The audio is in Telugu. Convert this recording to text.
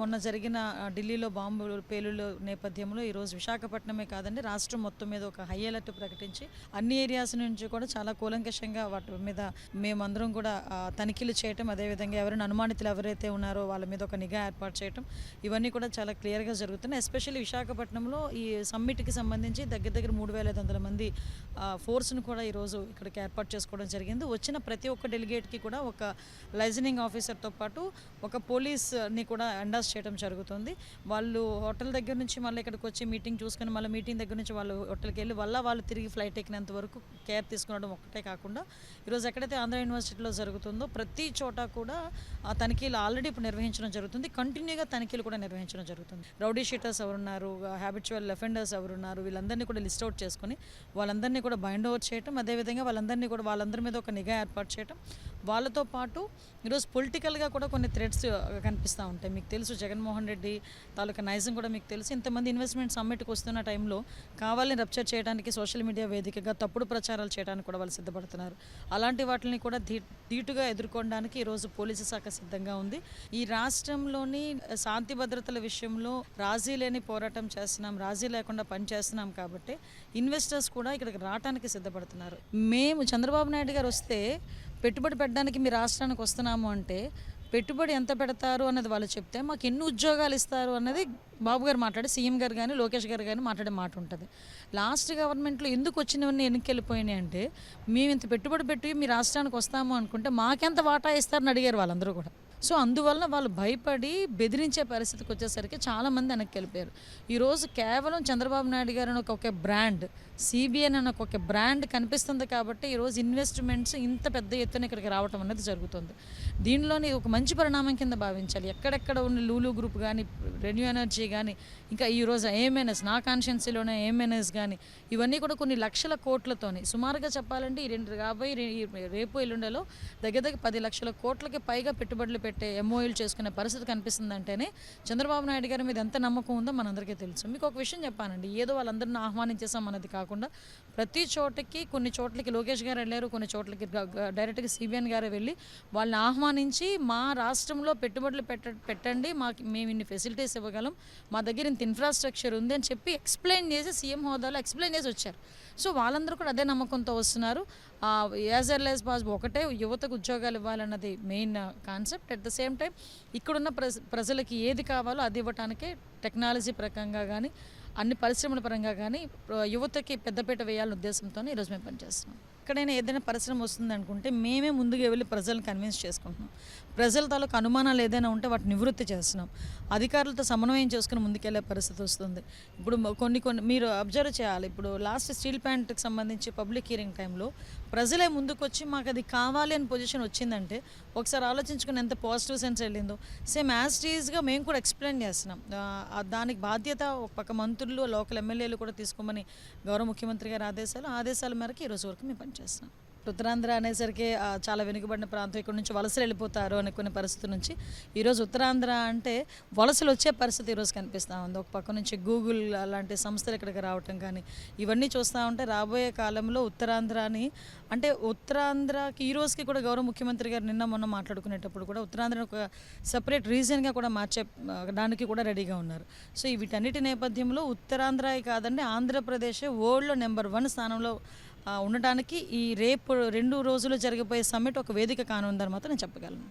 మొన్న జరిగిన ఢిల్లీలో బాంబు పేలుళ్ళ నేపథ్యంలో ఈరోజు విశాఖపట్నమే కాదండి రాష్ట్రం మొత్తం మీద ఒక హై అలర్ట్ ప్రకటించి అన్ని ఏరియాస్ నుంచి కూడా చాలా కూలంకషంగా వాటి మీద మేమందరం కూడా తనిఖీలు చేయటం అదేవిధంగా ఎవరైనా అనుమానితులు ఎవరైతే ఉన్నారో వాళ్ళ మీద ఒక నిఘా ఏర్పాటు చేయటం ఇవన్నీ కూడా చాలా క్లియర్గా జరుగుతున్నాయి. ఎస్పెషల్లీ విశాఖపట్నంలో ఈ సమ్మిట్కి సంబంధించి దగ్గర దగ్గర మూడు వేల ఐదు వందల మంది ఫోర్స్ను కూడా ఈరోజు ఇక్కడికి ఏర్పాటు చేసుకోవడం జరిగింది. వచ్చిన ప్రతి ఒక్క డెలిగేట్కి కూడా ఒక లైజనింగ్ ఆఫీసర్తో పాటు ఒక పోలీస్ని కూడా అరెస్ట్ చేయడం జరుగుతుంది. వాళ్ళు హోటల్ దగ్గర నుంచి మళ్ళీ ఇక్కడికి వచ్చి మీటింగ్ చూసుకొని మళ్ళీ మీటింగ్ దగ్గర నుంచి వాళ్ళు హోటల్కి వెళ్ళి వల్ల వాళ్ళు తిరిగి ఫ్లైట్ ఎక్కినంత వరకు కేర్ తీసుకునడం ఒక్కటే కాకుండా ఈరోజు ఎక్కడైతే ఆంధ్ర యూనివర్సిటీలో జరుగుతుందో ప్రతి చోట కూడా ఆ తనిఖీలు ఆల్రెడీ ఇప్పుడు నిర్వహించడం జరుగుతుంది. కంటిన్యూగా తనిఖీలు కూడా నిర్వహించడం జరుగుతుంది. రౌడీ షీటర్స్ ఎవరున్నారు హ్యాబిచువల్ అఫెండర్స్ ఎవరున్నారు వీళ్ళందరినీ కూడా లిస్ట్ అవుట్ చేసుకొని వాళ్ళందరినీ కూడా బైండ్ ఓవర్ చేయటం అదేవిధంగా వాళ్ళందరినీ కూడా వాళ్ళందరి మీద ఒక నిఘా ఏర్పాటు చేయటం. వాళ్ళతో పాటు ఈరోజు పొలిటికల్గా కూడా కొన్ని థ్రెడ్స్ కనిపిస్తూ ఉంటాయి. మీకు తెలుసు జగన్మోహన్ రెడ్డి తాలూకా నైజం కూడా మీకు తెలుసు. ఇంతమంది ఇన్వెస్ట్మెంట్ సమ్మిట్కి వస్తున్న టైంలో కావాలని రప్చర్ చేయడానికి సోషల్ మీడియా వేదికగా తప్పుడు ప్రచారాలు చేయడానికి కూడా వాళ్ళు సిద్ధపడుతున్నారు. అలాంటి వాటిని కూడా ధీ ధీటుగా ఎదుర్కోవడానికి ఈరోజు పోలీసు శాఖ సిద్ధంగా ఉంది. ఈ రాష్ట్రంలోని శాంతి భద్రతల విషయంలో రాజీ లేని పోరాటం చేస్తున్నాం రాజీ లేకుండా పనిచేస్తున్నాం కాబట్టి ఇన్వెస్టర్స్ కూడా ఇక్కడికి రావడానికి సిద్ధపడుతున్నారు. మేము చంద్రబాబు నాయుడు గారు వస్తే పెట్టుబడి పెట్టడానికి మీ రాష్ట్రానికి వస్తున్నాము అంటే పెట్టుబడి ఎంత పెడతారు అన్నది వాళ్ళు చెప్తే మాకు ఎన్ని ఉద్యోగాలు ఇస్తారు అన్నది బాబు గారు మాట్లాడి సీఎం గారు కానీ లోకేష్ గారు కానీ మాట్లాడే మాట ఉంటుంది. లాస్ట్ గవర్నమెంట్లో ఎందుకు వచ్చినవన్నీ ఎన్నికెళ్ళిపోయినాయి వెళ్ళిపోయినాయి అంటే మేము ఇంత పెట్టుబడి పెట్టి మీ రాష్ట్రానికి వస్తాము అనుకుంటే మాకెంత వాటా ఇస్తారని అడిగారు వాళ్ళందరూ కూడా. సో అందువల్ల వాళ్ళు భయపడి బెదిరించే పరిస్థితికి వచ్చేసరికి చాలామంది వెనక్కి వెళ్ళిపోయారు. ఈరోజు కేవలం చంద్రబాబు నాయుడు గారు అని ఒక బ్రాండ్ సిబిఎన్ అని ఒక బ్రాండ్ కనిపిస్తుంది కాబట్టి ఈరోజు ఇన్వెస్ట్మెంట్స్ ఇంత పెద్ద ఎత్తున ఇక్కడికి రావటం అనేది జరుగుతుంది. దీనిలోని ఒక మంచి పరిణామం కింద భావించాలి. ఎక్కడెక్కడ ఉన్న లూలు గ్రూప్ కానీ రెన్యూ ఎనర్జీ కానీ ఇంకా ఈరోజు ఏఎంఎన్ఎస్ నా కాన్షియన్సీలోనే ఏఎంఎన్ఎస్ కానీ ఇవన్నీ కూడా కొన్ని లక్షల కోట్లతోని సుమారుగా చెప్పాలంటే ఈ రెండు రాబోయే రేపు ఎల్లుండలో దగ్గర దగ్గర పది లక్షల కోట్లకి పైగా పెట్టుబడులు పెట్టే ఎంఓయూలు చేసుకునే పరిస్థితి కనిపిస్తుందంటేనే చంద్రబాబు నాయుడు గారి మీద ఎంత నమ్మకం ఉందో మనందరికీ తెలుసు. మీకు ఒక విషయం చెప్పానండి. ఏదో వాళ్ళందరిని ఆహ్వానించేసాం అన్నది కాకుండా ప్రతి చోటకి కొన్ని చోట్లకి లోకేష్ గారు వెళ్ళారు కొన్ని చోట్లకి డైరెక్ట్గా సిబిఎన్ గారు వెళ్ళి వాళ్ళని ఆహ్వానించి మా రాష్ట్రంలో పెట్టుబడులు పెట్ట పెట్టండి మాకు మేము ఇన్ని ఫెసిలిటీస్ ఇవ్వగలం మా దగ్గర ఇంత ఇన్ఫ్రాస్ట్రక్చర్ ఉంది అని చెప్పి ఎక్స్ప్లెయిన్ చేసి సీఎం హోదాలో ఎక్స్ప్లెయిన్ చేసి వచ్చారు. సో వాళ్ళందరూ కూడా అదే నమ్మకంతో వస్తున్నారు. యాజ్ ఎల్ యాజ్ పాసిబుల్ ఒకటే యువతకు ఉద్యోగాలు ఇవ్వాలన్నది main concept at the same time ఇక్కడున్న ప్రజ ప్రజలకి ఏది కావాలో అది ఇవ్వటానికే టెక్నాలజీ ప్రకంగా కానీ అన్ని పరిశ్రమల పరంగా కానీ యువతకి పెద్దపీట వేయాలనే ఉద్దేశంతో ఈరోజు మేము పనిచేస్తున్నాం. ఎక్కడైనా ఏదైనా పరిశ్రమ వస్తుంది అనుకుంటే మేమే ముందుగా వెళ్ళి ప్రజలను కన్విన్స్ చేసుకుంటున్నాం. ప్రజల తాలూకు అనుమానాలు ఏదైనా ఉంటే వాటిని నివృత్తి చేస్తున్నాం. అధికారులతో సమన్వయం చేసుకుని ముందుకెళ్ళే పరిస్థితి వస్తుంది. ఇప్పుడు కొన్ని కొన్ని మీరు అబ్జర్వ్ చేయాలి. ఇప్పుడు లాస్ట్ స్టీల్ ప్లాంట్కి సంబంధించి పబ్లిక్ హీరింగ్ టైంలో ప్రజలే ముందుకు వచ్చి మాకు అది కావాలి అని పొజిషన్ వచ్చిందంటే ఒకసారి ఆలోచించుకుని ఎంత పాజిటివ్ సెన్స్ వెళ్ళిందో. సేమ్ యాజ్ టీజ్గా మేము కూడా ఎక్స్ప్లెయిన్ చేస్తున్నాం. దానికి బాధ్యత ఒక పక్క మంత్రులు లోకల్ ఎమ్మెల్యేలు కూడా తీసుకోమని గౌరవ ముఖ్యమంత్రి గారి ఆదేశాలు. ఆదేశాల మేరకు ఈ రోజు వరకు మేము చేస్తున్నాం ఉత్తరాంధ్ర అనేసరికి చాలా వెనుకబడిన ప్రాంతం ఇక్కడ నుంచి వలసలు వెళ్ళిపోతారు అనుకునే పరిస్థితి నుంచి. ఈరోజు ఉత్తరాంధ్ర అంటే వలసలు వచ్చే పరిస్థితి ఈరోజు కనిపిస్తూ ఉంది. ఒక పక్క నుంచి గూగుల్ అలాంటి సంస్థలు ఇక్కడికి రావటం కానీ ఇవన్నీ చూస్తూ ఉంటే రాబోయే కాలంలో ఉత్తరాంధ్రని అంటే ఉత్తరాంధ్రకి ఈ రోజుకి కూడా గౌరవ ముఖ్యమంత్రి గారు నిన్న మొన్న మాట్లాడుకునేటప్పుడు కూడా ఉత్తరాంధ్ర ఒక సపరేట్ రీజన్గా కూడా మార్చే దానికి కూడా రెడీగా ఉన్నారు. సో వీటన్నిటి నేపథ్యంలో ఉత్తరాంధ్ర కాదండి ఆంధ్రప్రదేశ్ వరల్డ్లో నెంబర్ వన్ స్థానంలో ఉండటానికి ఈ రేపు రెండు రోజులు జరిగిపోయే సమ్మిట్ ఒక వేదిక కానుందని మాత్రం నేను చెప్పగలను.